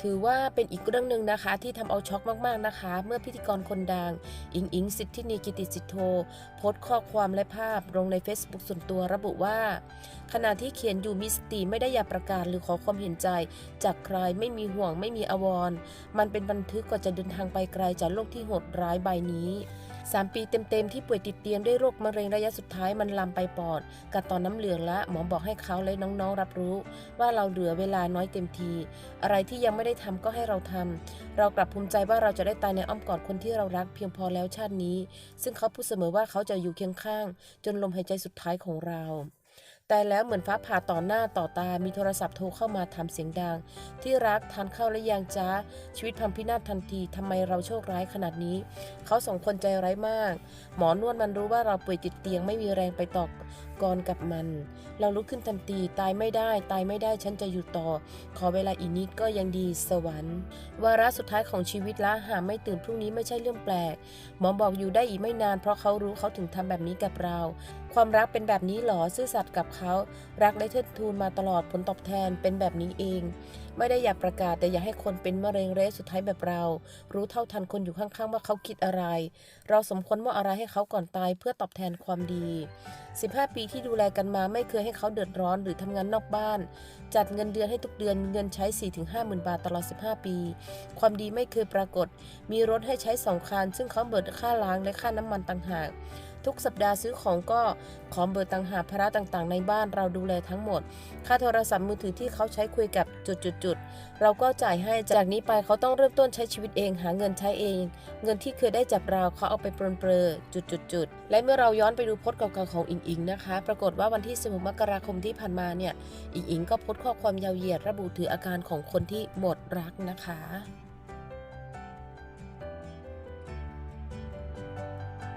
ถือว่าเป็นอีกเรื่องหนึ่งนะคะ ที่ทำเอาช็อกมากๆนะคะ เมื่อพิธีกรคนดัง อิงอิงสิทธินีกิติสิทโธโพสต์ข้อความและภาพลงใน Facebook ส่วนตัวระบุว่า ขณะที่เขียนอยู่มีสติไม่ได้อยากประกาศหรือขอความเห็นใจ จากใครไม่มีห่วงไม่มีอววรณ์มันเป็นบันทึกก่อนจะเดินทางไปไกลจากโลกที่โหดร้ายใบนี้ 3 ปีเต็มๆ ที่ป่วยติดเตียงด้วยโรคมะเร็งระยะสุดท้ายมันลามไปปอดกัดตอนน้ำเหลืองและหมอบอกให้เขาและน้องๆ รับรู้ ว่าเราเหลือเวลาน้อยเต็มที อะไรที่ยังไม่ได้ทำก็ให้เราทำเรากลับภูมิใจว่าเราจะได้ตายในอ้อมกอดคนที่เรารักเพียงพอแล้วชาตินี้ ซึ่งเขาพูดเสมอว่าเขาจะอยู่เคียงข้าง จนลมหายใจสุดท้ายของเรา แต่แล้วเหมือนฟ้าผ่าต่อหน้าต่อตา มีโทรศัพท์โทรเข้ามาถามเสียงดัง ที่รักทานข้าวและยังจ้าชีวิตพังพินาศทันทีทำไมเราโชคร้ายขนาดนี้ เขาสองคนใจร้ายมาก หมอนวดมันรู้ว่าเราป่วยติดเตียงไม่มีแรงไปต่อ กรกับมัน เราลุกขึ้นทันทีตายไม่ได้ ตายไม่ได้ฉันจะอยู่ต่อ ขอเวลาอีกนิดก็ยังดีสวรรค์ วาระสุดท้ายของชีวิตละหาไม่ตื่นพรุ่งนี้ไม่ใช่เรื่องแปลก หมอบอกอยู่ได้อีกไม่นาน เพราะเขารู้เขาถึงทำแบบนี้กับเรา ความรักเป็นแบบนี้หรอซื่อสัตย์กับเขารักและเทิดทูนมาตลอดผลตอบแทนเป็นแบบนี้เอง ไม่ได้อยากประกาศแต่อยากให้คนเป็นมะเร็งเระยะสุดท้ายแบบเรา รู้เท่าทันคนอยู่ข้างๆว่าเขาคิดอะไร เราสมควรว่าอะไรให้เขาก่อนตายเพื่อตอบแทนความดี 15 ปีที่ดูแลกันมาไม่เคยให้เขาเดือดร้อนหรือทำงานนอกบ้าน จัดเงินเดือนให้ทุกเดือนเงินใช้ 4-5หมื่นบาทตลอด 15 ปี ความดีไม่เคยปรากฏ มีรถให้ใช้สองคันซึ่งเขาเบิดค่าล้างและค่าน้ำมันต่างหาก ทุกสัปดาห์ซื้อของก็ขอเบิดต่างหากภาระต่างๆ ในบ้านเราดูแลทั้งหมด ค่าโทรศัพท์มือถือที่เขาใช้คุยกับจุดๆๆเราก็จ่ายให้จากนี้ไปเขาต้องเริ่มต้นใช้ชีวิตเองหาเงินใช้เอง เงินที่เคยได้จากเราเขาเอาไปปรนเปรอจุดๆๆและเมื่อเราย้อนไปดูโพสต์เก่าๆของอิงอิงนะคะ ปรากฏว่าวันที่16มกราคมที่ผ่านมาเนี่ยอิงอิงก็โพสต์ข้อความยาวเหยียดระบุถึงอาการของคนที่หมดรักนะคะ